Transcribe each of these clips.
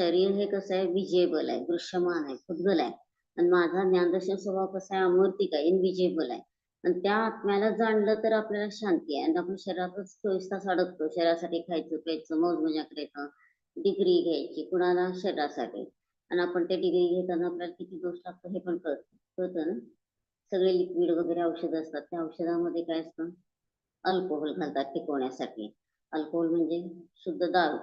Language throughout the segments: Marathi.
शरीर हे कसं आहे विजेबल आहे दृश्यमान आहे फुटगल आहे. आणि माझा ज्ञानदर्शन स्वभाव कसा आहे अमूर्तिक आहे इनविजेबल आहे. आणि त्या आत्म्याला जाणलं तर आपल्याला शांती आहे. आणि आपण शरीरातच चोवीस तास अडकतो. शरीरासाठी खायचं प्यायचं मौज मजा करायचं डिग्री घ्यायची कुणाला शरीरासाठी. आणि आपण ते डिग्री घेताना आपल्याला किती दोष लागतो हे पण कळत. कळतं ना? सगळे लिक्विड वगैरे औषधं असतात. त्या औषधामध्ये काय असतं? अल्कोहोल घालतात टिकवण्यासाठी अल्कोहोल म्हणजे शुद्ध दारू.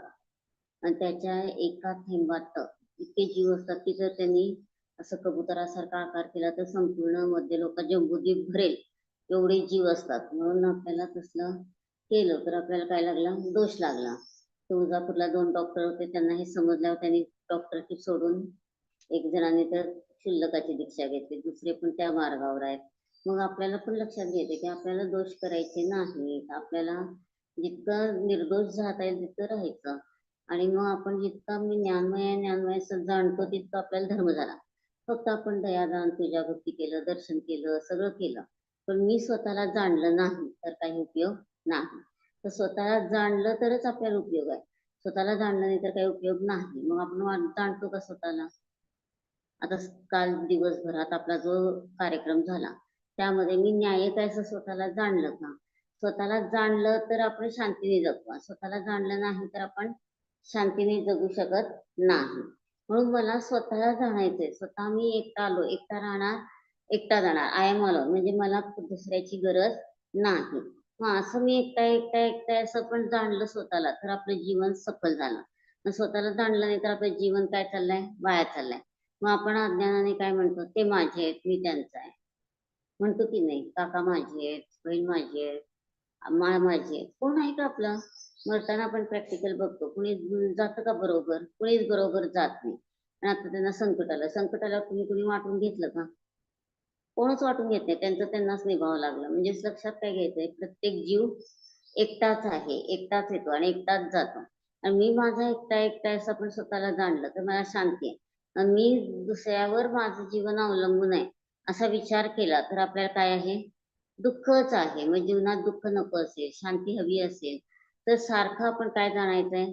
आणि त्याच्या एका थेंबात इतके जीव असतात की जर त्यांनी असं कबुतरासारखा आकार केला तर संपूर्ण मध्य लोक जम्बूद्वीप भरेल एवढे जीव असतात. म्हणून आपल्याला तसलं केलं तर आपल्याला काय लागला? दोष लागला. तुळजापूरला दोन डॉक्टर होते. त्यांना हे समजल्यावर त्यांनी डॉक्टरशिप सोडून एक जणांनी तर शुल्लकाची दीक्षा घेतली. दुसरे पण त्या मार्गावर आहेत. मग आपल्याला पण लक्षात घेते की आपल्याला दोष करायचे नाही आपल्याला जितकं निर्दोष राहता येईल तितकं राहायचं. आणि मग आपण जितका मी ज्ञानमय ज्ञानमय असं जाणतो तितकं आपल्याला धर्म झाला. फक्त आपण दयादान पूजा भक्ती केलं दर्शन केलं सगळं केलं. पण मी स्वतःला जाणलं नाही तर काही उपयोग नाही. तर स्वतःला जाणलं तरच आपल्याला उपयोग आहे. स्वतःला जाणलं नाही तर काही उपयोग नाही. मग आपण जाणतो का स्वतःला? आता काल दिवसभरात आपला जो कार्यक्रम झाला त्यामध्ये मी न्यायिक आहे असं स्वतःला जाणलं का? स्वतःला जाणलं तर आपण शांतीने जगू स्वतःला जाणलं नाही तर आपण शांतीने जगू शकत नाही. म्हणून मला स्वतःला जाणायचंय. स्वतः मी एकटा आलो. एकटा राहणार एकटा जाणार. आय एम आलो म्हणजे मला दुसऱ्याची गरज नाही. मग असं मी एकटा एकटा एकटा असं पण जाणलं स्वतःला. तर आपलं जीवन सफल झालं. मग स्वतःला जाणलं नाही तर आपलं जीवन काय चाललंय? वाया चाललंय. मग आपण अज्ञानाने काय म्हणतो? ते माझे आहेत मी त्यांचं आहे. म्हणतो की नाही काका माझे आहेत बहीण माझी आहेत माय माझी आहे कोण आहे का आपलं? मरताना आपण प्रॅक्टिकल बघतो. कुणी जातं का बरोबर? कुणीच बरोबर जात नाही. आणि आता त्यांना संकट आलं. संकट आल्यावर कुणी कुणी वाटून घेतलं का? कोणच वाटून घेत नाही. त्यांचं त्यांनाच निभावं लागलं. म्हणजे लक्षात काय घ्यायचंय? प्रत्येक जीव एकटाच आहे. एकटाच येतो आणि एकटाच जातो. आणि मी माझा एकटा एकटा असं आपण स्वतःला जाणलं तर मला शांती आहे. मी दुसऱ्यावर माझं जीवन अवलंबून आहे. असा विचार केला तर आपल्याला काय आहे? दुःखच आहे. मग जीवनात दुःख नको असेल शांती हवी असेल तर सारखं आपण काय जाणायचंय?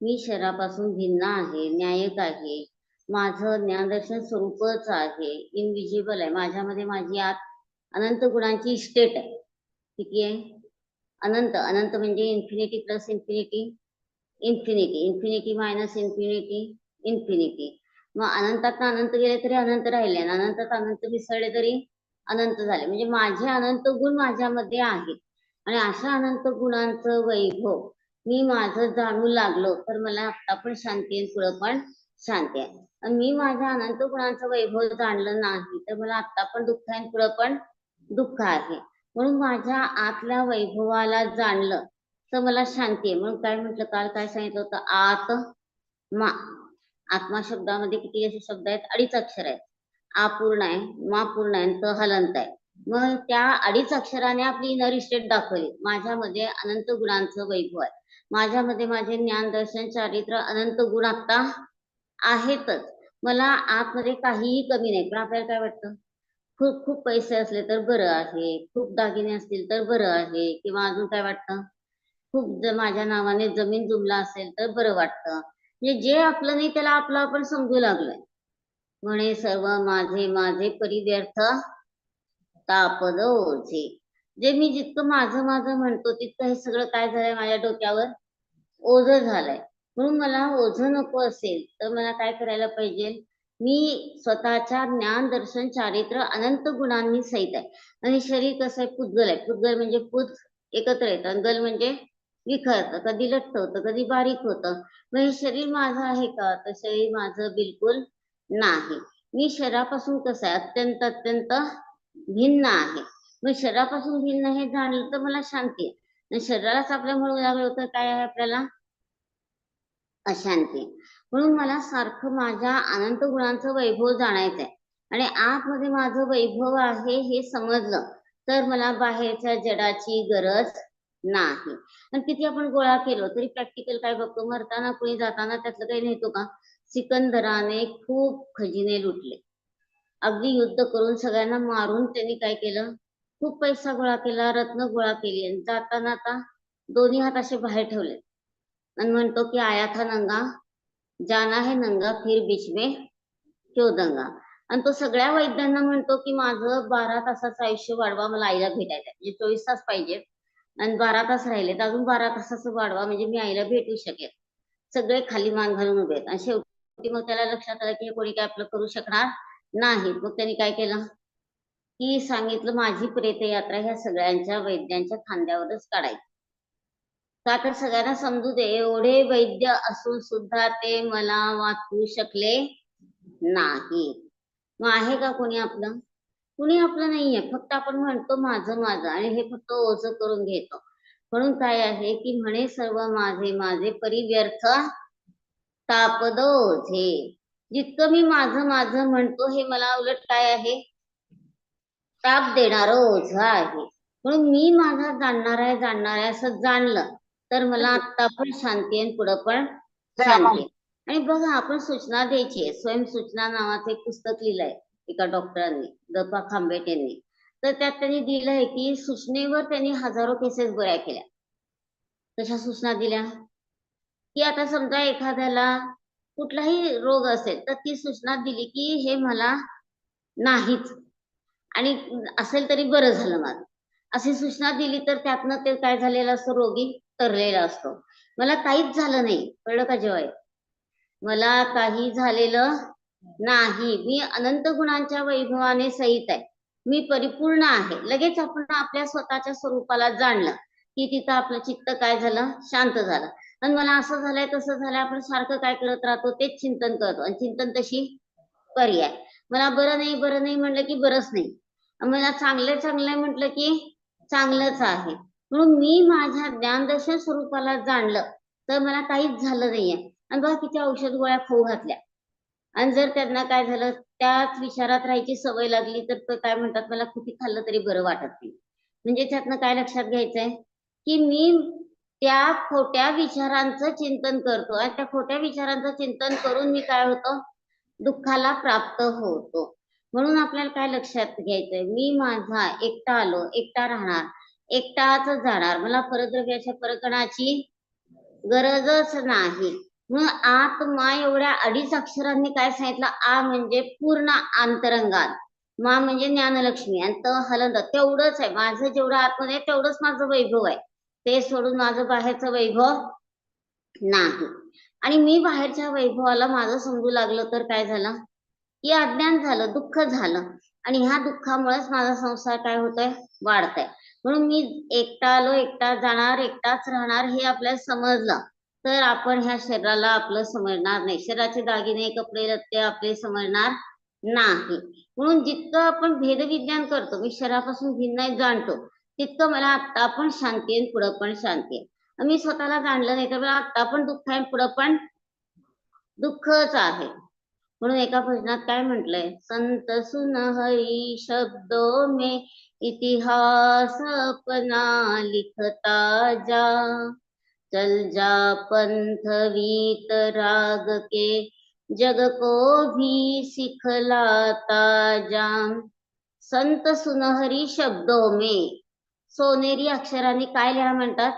मी शरीरापासून भिन्न आहे न्यायक आहे. माझं ज्ञानदर्शन स्वरूपच आहे. इनविजिबल आहे. माझ्यामध्ये माझी आत अनंत गुणांची स्टेट आहे. किती आहे? अनंत. अनंत म्हणजे infinity plus infinity infinity infinity minus infinity infinity मग अनंतात अनंत गेले तरी अनंत राहिले अनंतात अनंत मिसळले तरी अनंत झाले. म्हणजे माझे अनंत गुण माझ्यामध्ये आहेत. आणि अशा अनंत गुणांचं वैभव मी माझं जाणू लागलो तर मला आता पण शांती आहे पुढं पण शांती आहे. आणि मी माझ्या अनंत गुणांचं वैभव जाणलं नाही तर मला आता पण दुःख आहे पुढं पण दुःख आहे. म्हणून माझ्या आतल्या वैभवाला जाणलं तर मला शांती आहे. म्हणून काय म्हटलं काल काय सांगितलं होतं? आत मा आत्मा शब्दामध्ये किती असे शब्द आहेत? अडीच अक्षर आहेत. अपूर्ण आहे मा आहे आणि त हलंत आहे. मग त्या अडीच अक्षराने आपली इनर इस्टेट दाखवली. माझ्यामध्ये अनंत गुणांचं वैभव आहे. माझ्यामध्ये माझे ज्ञान दर्शन चारित्र अनंत गुण आता आहेतच. मला आतमध्ये काहीही कमी नाही. पण आपल्याला काय वाटतं? खूप खूप पैसे असले तर बरं आहे. खूप दागिने असतील तर बरं आहे. किंवा अजून काय वाटतं? खूप माझ्या नावाने जमीन जुमला असेल तर बरं वाटतं. म्हणजे जे आपलं नाही त्याला आपलं आपण समजू लागलोय. म्हणे सर्व माझे माझे परिव्यर्थ तापद ओझे जे मी जितकं माझं माझं म्हणतो तितकं हे सगळं काय झालंय माझ्या डोक्यावर? ओझ झालंय. म्हणून मला ओझ नको असेल तर मला काय करायला पाहिजे? मी स्वतःच्या ज्ञान दर्शन चारित्र्य अनंत गुणांनी सहित आहे. आणि शरीर कसं आहे? पुद्गल आहे. पुद्गल म्हणजे पुत एकत्र येतं. आणि गल म्हणजे विखरतं कधी लठ्ठ होतं कधी बारीक होतं. मग हे शरीर माझं आहे का? तर शरीर माझं बिलकुल नाही. मी शरीरापासून कसं आहे अत्यंत अत्यंत भिन्न आहे. मग शरीरापासून भिन्न हे जाणलं तर मला शांती आहे. शरीरालाच आपल्यामुळे लागलं काय आहे आपल्याला? अशांती म्हणून मला सारखं माझ्या अनंत गुणांचं वैभव जाणायचंय. आणि आतमध्ये माझं वैभव आहे हे समजलं तर मला बाहेरच्या जडाची गरज नाही. आणि किती आपण गोळा केलो तरी प्रॅक्टिकल काय बघतो? मरताना कुणी जाताना त्यातलं काही नेतो का? सिकंदराने खूप खजिने लुटले. अगदी युद्ध करून सगळ्यांना मारून त्यांनी काय केलं? खूप पैसा गोळा केला रत्न गोळा केली आणि जाताना आता दोन्ही हात असे बाहेर ठेवले आणि म्हणतो की आया था नंगा जाना है नंगा फिर बीच में क्यों दंगा? आणि तो सगळ्या वैद्यांना म्हणतो की माझं बारा तासाचं आयुष्य वाढवा मला आईला भेटायचं म्हणजे चोवीस तास पाहिजेत. आणि बारा तास राहिले तर अजून बारा तासाचं वाढवा म्हणजे मी आईला भेटू शकेल सगळे खाली मान घालून उभे आहेत. आणि शेवटी मग त्याला लक्षात आलं की हे कोणी काय आपलं करू शकणार नाही. मग त्यांनी काय केलं? की सांगितलं माझी प्रेतयात्रा ह्या सगळ्यांच्या वैद्यांच्या खांद्यावरच काढायची. तर सगळ्यांना समजू दे एवढे वैद्य असून सुद्धा ते मला वाचवू शकले नाही. मग आहे का कोणी आपलं? कुणी आपलं नाहीये. फक्त आपण म्हणतो माझं माझं आणि हे फक्त ओझ करून घेतो. म्हणून काय आहे की म्हणे सर्व माझे माझे परिव्यर्थ तापद ओझे जितकं मी माझं माझं म्हणतो हे मला उलट काय आहे? ताप देणारं ओझ आहे. म्हणून मी माझा जाणणार आहे जाणणार आहे असं जाणलं तर मला आता पण शांती आहे पुढं पण शांती. आणि बघा आपण सूचना द्यायची आहे. स्वयंसूचना नावाचं एक पुस्तक लिहिलंय एका डॉक्टरांनी दपा खांबेट यांनी तर त्यात त्यांनी दिलंय की सूचनेवर त्यांनी हजारो केसेस बऱ्या केल्या. कशा सूचना दिल्या? की आता समजा एखाद्याला कुठलाही रोग असेल तर ती सूचना दिली की हे मला नाहीच. आणि असेल तरी बरं झालं माझं. अशी सूचना दिली तर त्यातनं ते काय झालेलं असतं? रोगी तरलेला असतो. मला काहीच झालं नाही. कळलं का जेव्हा मला काही झालेलं नाही. मी अनंत गुणांच्या वैभवाने सहित आहे. मी परिपूर्ण आहे. लगेच आपण आपल्या स्वतःच्या स्वरूपाला जाणलं की तिथं आपलं चित्त काय झालं? शांत झालं. आणि मला असं झालंय तसं झालंय आपण सारखं काय करत राहतो तेच चिंतन करतो. आणि चिंतन तशी पर्याय मला बरं नाही बरं नाही म्हणलं की बरंच नाही. मला चांगलं चांगलं म्हटलं की चांगलंच आहे. म्हणून मी माझ्या ज्ञानदर्शन स्वरूपाला जाणलं तर मला काहीच झालं नाहीये. आणि बघा किती औषध गोळ्या खाऊ घातल्या. आणि जर त्यांना काय झालं त्याच विचारात राहायची सवय लागली तर ते काय म्हणतात मला किती खाल्लं तरी बरं वाटत नाही. म्हणजे त्यातनं काय लक्षात घ्यायचंय? की मी त्या खोट्या विचारांचं चिंतन करतो. आणि त्या खोट्या विचारांचं चिंतन करून मी काय होतो? दुःखाला प्राप्त होतो. म्हणून आपल्याला काय लक्षात घ्यायचंय? मी माझा एकटा आलो एकटा राहणार एकटाच जाणार. मला परद्रव्याच्या परकणाची गरजच नाही. म्हणून आत्मा एवढ्या अडीच अक्षरांनी काय सांगितलं? आ म्हणजे पूर्ण अंतरंगात. मा म्हणजे ज्ञानलक्ष्मी. आणि त हलंद. तेवढंच आहे. माझं जेवढं आतमध्ये आहे तेवढंच माझं वैभव आहे. ते सोडून माझं बाहेरचं वैभव नाही. आणि मी बाहेरच्या वैभवाला माझं समजू लागलं तर काय झालं? की अज्ञान झालं दुःख झालं. आणि ह्या दुःखामुळेच माझा संसार काय होतोय? वाढतंय. म्हणून मी एकटा आलो एकटा जाणार एकटाच राहणार हे आपल्याला समजलं. तर आपण ह्या शरीराला आपलं समजणार नाही. शरीराचे दागिने कपडे लत्ते आपले समजणार नाही. म्हणून जितकं आपण भेदविज्ञान करतो मी शरीरापासून भिन्न आहे जाणतो. तितकं मला आत्ता पण शांती आहे पुढं पण शांती आहे. मी स्वतःला जाणलं नाही तर मला आत्ता पण दुःख आहे पुढं पण दुःखच आहे. म्हणून एका भजनात काय म्हटलंय? संत सुन हरी शब्दो मे इतिहास अपना लिखता जा. चल जा पंथ वीत राग के जग को भी सिखलाता जा. संत सुनहरी शब्दों में सोनेरी अक्षरांनी काय लिहा म्हणतात?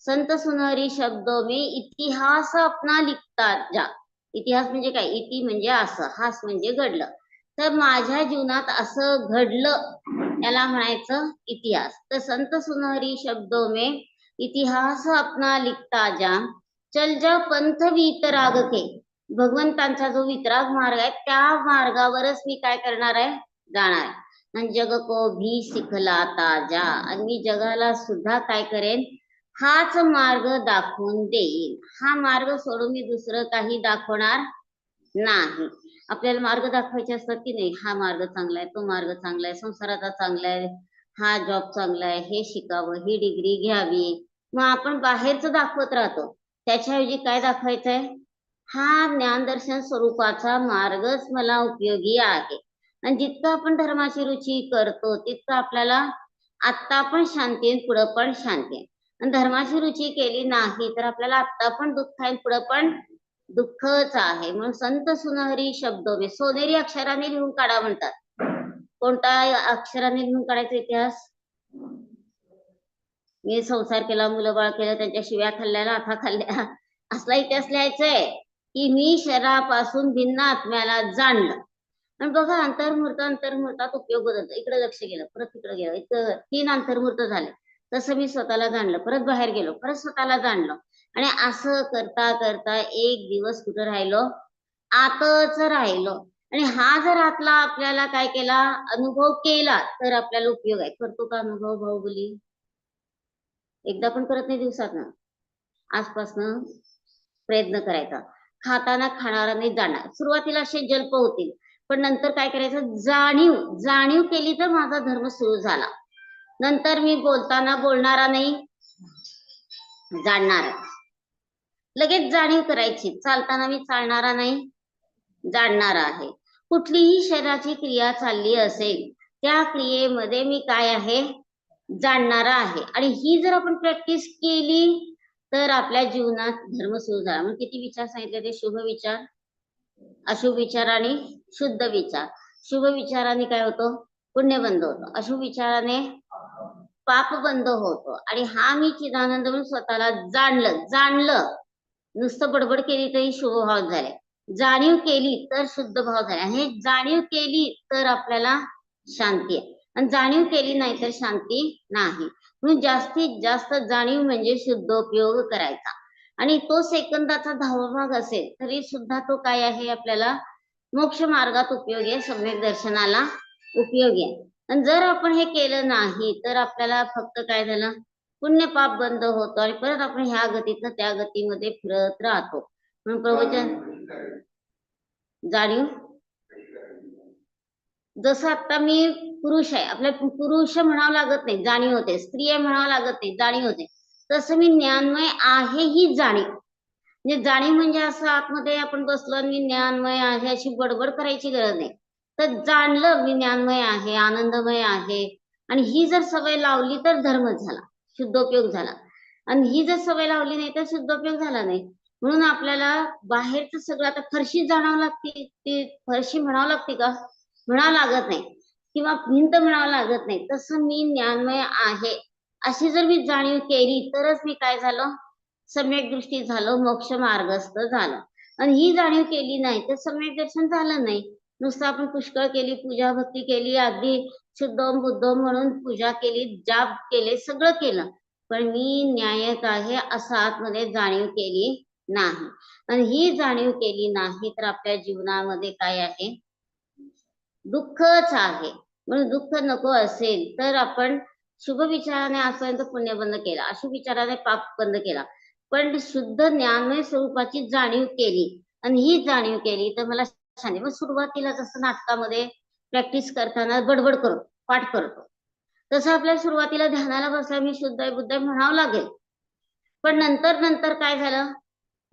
संत सुनहरी शब्दो मे इतिहास अपना लिखता जा. इतिहास म्हणजे काय? इति म्हणजे असं हास म्हणजे घडलं. तर माझ्या जीवनात असं घडलं याला म्हणायचं इतिहास. तर संत सुनहरी शब्दो मे इतिहास अपना लिखता जा. चल जा पंथ वितराग के. भगवंतांचा जो वितराग मार्ग आहे त्या मार्गावरच मी काय करणार आहे? जाणार आहे. जग को भी शिकलाता जा आणि मी जगाला सुद्धा काय करेन? हाच मार्ग दाखवून देईन. हा मार्ग सोडून मी दुसरं काही दाखवणार नाही. आपल्याला मार्ग दाखवायचे असतात की नाही? हा मार्ग चांगला आहे तो मार्ग चांगला आहे संसाराचा चांगला आहे हा जॉब चांगला आहे हे शिकावं ही डिग्री घ्यावी. मग आपण बाहेरचं दाखवत राहतो. त्याच्याऐवजी काय दाखवायचं आहे हा ज्ञानदर्शन स्वरूपाचा मार्गच मला उपयोगी आहे. आणि जितकं आपण धर्माची रुची करतो तितकं आपल्याला आत्ता पण शांती आहे पुढं पण शांती. आहे आणि धर्माची रुची केली नाही तर आपल्याला आत्ता पण दुःख आहे पुढं पण दुःखच आहे. म्हणून संत सुनहरी शब्द म्हणजे सोनेरी अक्षराने लिहून काढा म्हणतात. कोणता अक्षराने लिहून काढायचा इतिहास? मी संसार केला मुलं बाळ केलं त्यांच्या शिव्या खाल्ल्या लाथा खाल्ल्या. असला इतिहास लिहायचंय की मी शरीरापासून भिन्न आत्म्याला जाणलं. आणि बघा अंतर्मुहूर्त अंतर्मुहूर्तात उपयोग बदलतो. इकडे लक्ष गेलं परत तिकडे गेलं. इथं तीन अंतर्मुहूर्त झाले. तसं मी स्वतःला जाणलं. परत बाहेर गेलो. परत स्वतःला जाणलं. आणि असं करता करता एक दिवस कुठं राहिलो? आतच राहिलो. आणि हा जर आतला आपल्याला काय केला? अनुभव केला तर आपल्याला उपयोग आहे. करतो का अनुभव भाऊबली एकदा पण करत नाही दिवसात ना आजपासनं प्रयत्न करायचा. खाताना खाणारा नाही जाणार. सुरुवातीला असे जल्प होतील. पण नंतर काय करायचं? जाणीव जाणीव केली तर माझा धर्म सुरू झाला. नंतर मी बोलताना बोलणारा नाही जाणणार. लगेच जाणीव करायची. चालताना मी चालणारा नाही जाणणारा आहे. कुठलीही शरीराची क्रिया चालली असेल त्या क्रियेमध्ये मी काय आहे? जाणणारा आहे. आणि ही जर आपण प्रॅक्टिस केली तर आपल्या जीवनात धर्म सुरू झाला. मग किती विचार सांगितले ते? शुभ विचार. अशुभ विचार आणि शुद्ध विचार. शुभ विचाराने काय होतं? पुण्य बंद होतो. अशुभ विचाराने पाप बंद होतो. आणि हा मी चिदानंद म्हणून स्वतःला जाणलं. जाणलं. नुसतं बडबड केली तरी शुभ भाव झाले. जाणीव केली तर शुद्ध भाव झाला. हे जाणीव केली तर आपल्याला शांती आहे. आणि जाणीव केली नाही तर शांती नाही. म्हणून जास्तीत जास्त जाणीव म्हणजे शुद्ध उपयोग करायचा. आणि तो सेकंदाचा दहावा भाग असेल तरी सुद्धा तो काय आहे आपल्याला मोक्ष मार्गात उपयोगी आहे सम्यक दर्शनाला उपयोगी आहे. आणि जर आपण हे केलं नाही तर आपल्याला फक्त काय झालं? पुण्य पाप बंद होतो आणि परत आपण ह्या गतीतनं त्या गतीमध्ये फिरत राहतो. म्हणून प्रवचन जाणीव जसं आता मी पुरुष आहे आपल्या पुरुष म्हणावं लागत नाही जाणीव होते. स्त्री आहे म्हणावं लागत नाही जाणीव होते. तसं मी ज्ञानमय आहे ही जाणीव. म्हणजे जाणीव म्हणजे असं आतमध्ये आपण बसलो आणि मी ज्ञानमय आहे अशी बडबड करायची गरज नाही. तर जाणलं मी ज्ञानमय आहे आनंदमय आहे. आणि ही जर सवय लावली तर धर्म झाला शुद्धोपयोग झाला. आणि ही जर सवय लावली नाही तर शुद्धोपयोग झाला नाही. म्हणून आपल्याला बाहेरचं सगळं आता फरशी जाणावं लागते ती फरशी म्हणावं लागते का? म्हणावं लागत नाही. किंवा भिंत म्हणावं लागत नाही. तसं मी ज्ञानमय आहे. अशी जर मी जाणीव केली तरच मी काय झालं? सम्यक दृष्टी झालं मोक्ष मार्गस्थ झालं. आणि ही जाणीव केली नाही तर सम्यक दर्शन झालं नाही. नुसतं आपण पुष्कळ केली पूजा भक्ती केली अगदी शुद्धोम बुद्धम म्हणून पूजा केली जाप केले सगळं केलं. पण मी न्यायक आहे असं आतमध्ये जाणीव केली नाही. आणि ही जाणीव केली नाही तर आपल्या जीवनामध्ये काय आहे? दुःखच आहे. म्हणून दुःख नको असेल तर आपण शुभ विचाराने आजपर्यंत पुण्य बंद केला. अशुभ विचाराने पाप बंद केला. पण शुद्ध ज्ञानमय स्वरूपाची जाणीव केली आणि ही जाणीव केली तर मला छान मग सुरुवातीला जसं नाटकामध्ये प्रॅक्टिस करताना बडबड करतो पाठ करतो. तसं आपल्या सुरुवातीला ध्यानाला बसला मी शुद्ध आहे बुद्ध आहे म्हणावं लागेल. पण नंतर नंतर काय झालं?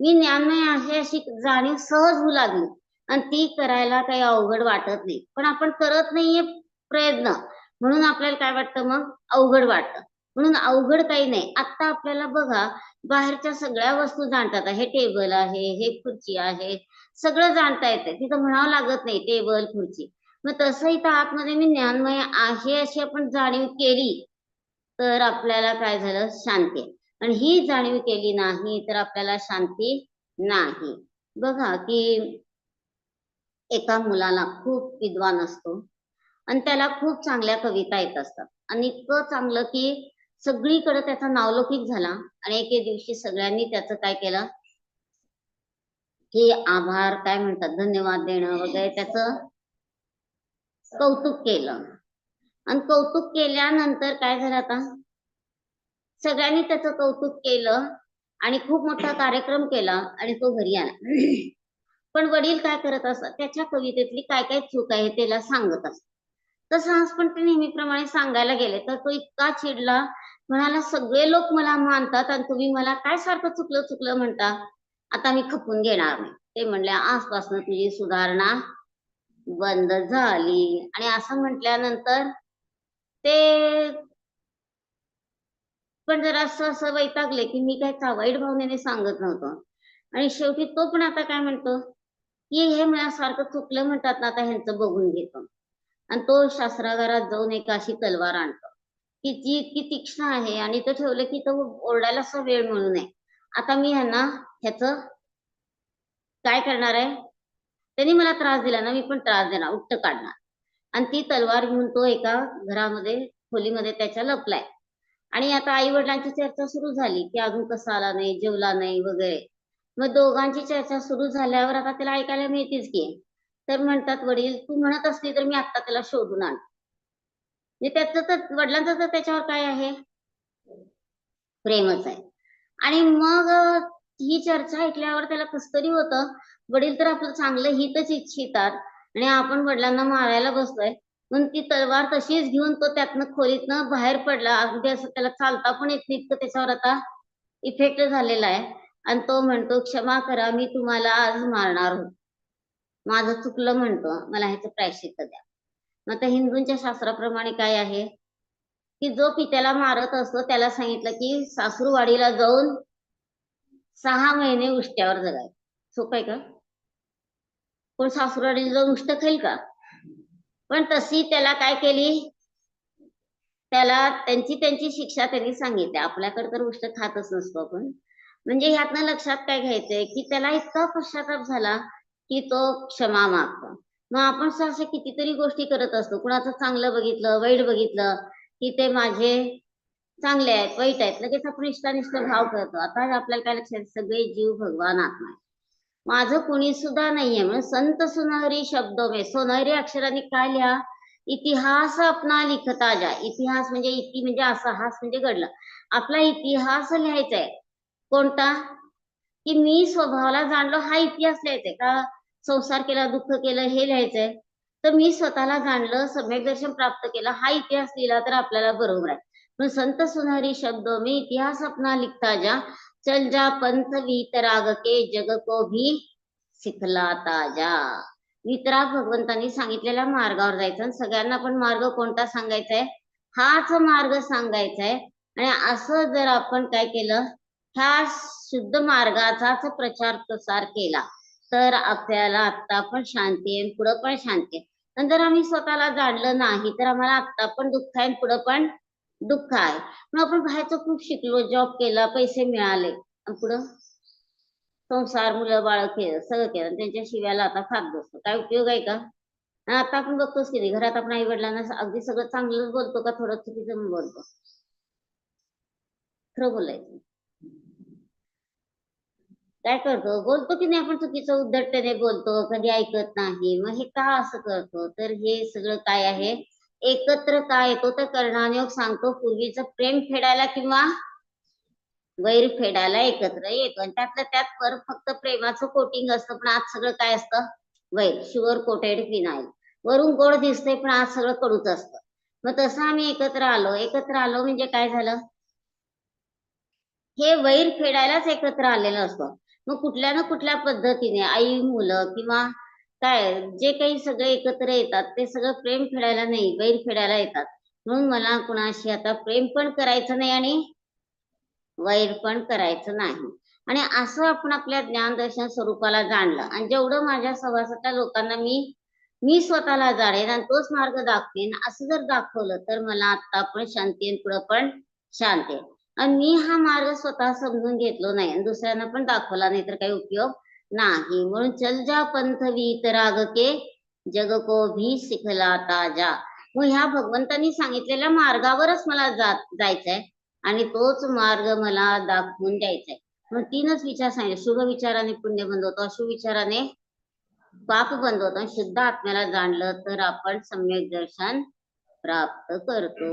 मी ज्ञानमय आहे अशी जाणीव सहज होऊ लागली. आणि ती करायला काही अवघड वाटत नाही. पण आपण करत नाहीये प्रयत्न. म्हणून आपल्याला काय वाटतं मग? अवघड वाटतं. म्हणून अवघड काही नाही. आता आपल्याला बघा बाहेरच्या सगळ्या वस्तू जाणतात. हे टेबल आहे हे खुर्ची आहे सगळं जाणता येतं. तिथं म्हणावं लागत नाही टेबल खुर्ची. मग तसं इथं आतमध्ये मी ज्ञानमय आहे अशी आपण जाणीव केली तर आपल्याला काय झालं? शांती. आणि ही जाणीव केली नाही तर आपल्याला शांती नाही. बघा की एका मुलाला खूप विद्वान असतो. आणि त्याला खूप चांगल्या कविता येत असतात. आणि इतकं चांगलं की सगळीकडे त्याचा नावलौकिक झाला आणि एके दिवशी सगळ्यांनी त्याचं काय केलं? की आभार काय म्हणतात? धन्यवाद देणं वगैरे त्याचं कौतुक केलं. आणि कौतुक केल्यानंतर काय झालं आता? सगळ्यांनी त्याचं कौतुक केलं आणि खूप मोठा कार्यक्रम केला आणि तो घरी आला. पण वडील काय करत असतात? त्याच्या कवितेतली काय काय चूक आहे त्याला सांगत असतात. तसं आज पण ते नेहमीप्रमाणे सांगायला गेले तर तो इतका चिडला. म्हणाला सगळे लोक मला मानतात आणि तुम्ही मला काय सारखं चुकलं चुकलं म्हणता? आता मी खपून घेणार नाही. ते म्हणले आजपासून तुझी सुधारणा बंद झाली. आणि असं म्हटल्यानंतर ते पण जरा असं असं वैतागले की मी काय वाईट भावनेने सांगत नव्हतो. आणि शेवटी तो पण आता काय म्हणतो की हे मला सारखं चुकलं म्हणतात ना आता ह्यांचं बघून घेतो. आणि तो शास्त्रागारात जाऊन एक अशी तलवार आणतो. की जी इतकी तीक्ष्ण आहे आणि तो ठेवलं की तो ओरडायला असा वेळ मिळू नये. आता मी ह्यांना ह्याच काय करणार आहे? त्यांनी मला त्रास दिला ना मी पण त्रास देणार उट्ट काढणार. आणि ती तलवार घेऊन तो एका घरामध्ये खोलीमध्ये त्याच्या लपलाय. आणि आता आई वडिलांची चर्चा सुरू झाली की अजून कसा आला नाही जेवला नाही वगैरे. मग दोघांची चर्चा सुरू झाल्यावर आता त्याला ऐकायला मिळतेच की तर म्हणतात वडील तू म्हणत असली तर मी आता त्याला शोधून आण. त्याच त्याचं तर वडिलांचं तर त्याच्यावर काय आहे? प्रेमच आहे. आणि मग ही चर्चा ऐकल्यावर त्याला कसतरी होतं वडील तर आपलं चांगलं हितच इच्छितात आणि आपण वडिलांना मारायला बसलोय. म्हणून ती तलवार तशीच घेऊन तो त्यातनं खोलीतनं बाहेर पडला. अगदी असं त्याला चालता पण येत नाही. इतकं त्याच्यावर आता इफेक्ट झालेला आहे. आणि तो म्हणतो क्षमा करा मी तुम्हाला आज मारणार होतो. माझं चुकलं म्हणतो मला ह्याचं प्रायश्चित्त द्या. मग आता हिंदूंच्या शास्त्राप्रमाणे काय आहे? की जो पित्याला मारत असतो त्याला सांगितलं की सासूरवाडीला जाऊन सहा महिने उष्ट्यावर जगाय. सोपं आहे का? कोण सासूरवाडीला जाऊन उष्ट खाईल का? पण तशी त्याला काय केली? त्याला त्यांची त्यांची शिक्षा त्यांनी सांगितली. आपल्याकडे तर उष्ट खातच नसतो आपण. म्हणजे ह्यातनं लक्षात काय घ्यायचंय? की त्याला इतका पश्चाताप झाला. की तो क्षमा मागतो. मग आपण सहसा कितीतरी गोष्टी करत असतो. कुणाचं चांगलं बघितलं वाईट बघितलं की ते माझे चांगले आहेत वाईट आहेत. लगेच आपण इष्टानिष्ट भाव करतो. आता आपल्याला काय लक्षात सगळे जीव भगवान आत्मा माझं कुणी सुद्धा नाहीये. म्हणून संत सुनहरी शब्द मे सोनहरी अक्षरांनी काय लिहा? इतिहास आपला लिखता जा. इतिहास म्हणजे इति म्हणजे असा हास म्हणजे घडला. आपला इतिहास लिहायचा आहे कोणता? की मी स्वभावाला जाणलो हा इतिहास लिहायचा का संसार केला दुःख केलं हे लिहायचंय. तर मी स्वतःला जाणलं सम्यक दर्शन प्राप्त केलं हा इतिहास लिहिला तर आपल्याला बरोबर आहे. पण संत सुनहरी शब्द मी इतिहास अपना लिखता जा चल जा पंथ वितराग के जग को भी सिखलाता जा वितराग भगवंतांनी सांगितलेल्या मार्गावर जायचं आणि सगळ्यांना पण मार्ग कोणता सांगायचा आहे हाच मार्ग सांगायचा आहे आणि असं जर आपण काय केलं ह्या शुद्ध मार्गाचाच प्रचार प्रसार केला तर आपल्याला आत्ता पण शांती आहे पुढं पण शांती आहे. नंतर जर आम्ही स्वतःला जाणलं नाही तर आम्हाला आता पण दुःख आहे पुढं पण दुःख आहे. मग आपण बाहेरचं खूप शिकलो जॉब केला पैसे मिळाले पुढं? संसार मुलं बाळ केलं सगळं केलं आणि त्यांच्या शिव्याला आता खात बसतो काय उपयोग आहे का? आता आपण बघतोच की नाही. घरात आपण आई वडिलांना अगदी सगळं चांगलंच बोलतो का? थोडं चुकीचं बोलतो. खरं बोलायचं. काय करतो? बोलतो की नाही आपण चुकीचं उद्धटतेने बोलतो कधी ऐकत नाही. मग हे का असं करतो? तर हे सगळं काय आहे? एकत्र काय येतो? तर कर्णानियोग सांगतो पूर्वीचं प्रेम फेडायला किंवा वैर फेडायला एकत्र येतो. आणि त्यातल्या त्यात पर फक्त प्रेमाचं कोटिंग असतं पण आज सगळं काय असतं? वैर शुअर कोटेड फिनाईल. वरून गोड दिसतंय पण आज सगळं कडूच असतं. मग तसं आम्ही एकत्र आलो. एकत्र आलो म्हणजे काय झालं? हे वैर फेडायलाच एकत्र आलेलं असतं. मग कुठल्या ना कुठल्या पद्धतीने आई मुलं किंवा काय जे काही सगळे एकत्र येतात ते सगळं प्रेम फेडायला नाही वैर फेडायला येतात. म्हणून मला कुणाशी आता प्रेम पण करायचं नाही आणि वैर पण करायचं नाही. आणि असं आपण आपल्या ज्ञानदर्शन स्वरूपाला जाणलं. आणि जेवढं माझ्या सभासच्या लोकांना मी मी स्वतःला जाणेन आणि तोच मार्ग दाखवेन असं जर दाखवलं तर मला आता पण शांती आहे पुढं पण शांती आहे आणि मी हा मार्ग स्वतः समजून घेतलो नाही आणि दुसऱ्यांना पण दाखवला नाही तर काही उपयोग नाही. म्हणून चल जा पंथ वीत राग के जग को भी सिखलाता ताजा. मग ह्या भगवंतांनी सांगितलेल्या मार्गावरच मला जात जायचंय आणि तोच मार्ग मला दाखवून द्यायचा आहे मग तीनच विचार सांगितले. शुभ विचाराने पुण्य बंद होतो. अशुभ विचाराने पाप बंद होतं आणि शुद्ध आत्म्याला जाणलं तर आपण सम्यक दर्शन प्राप्त करतो.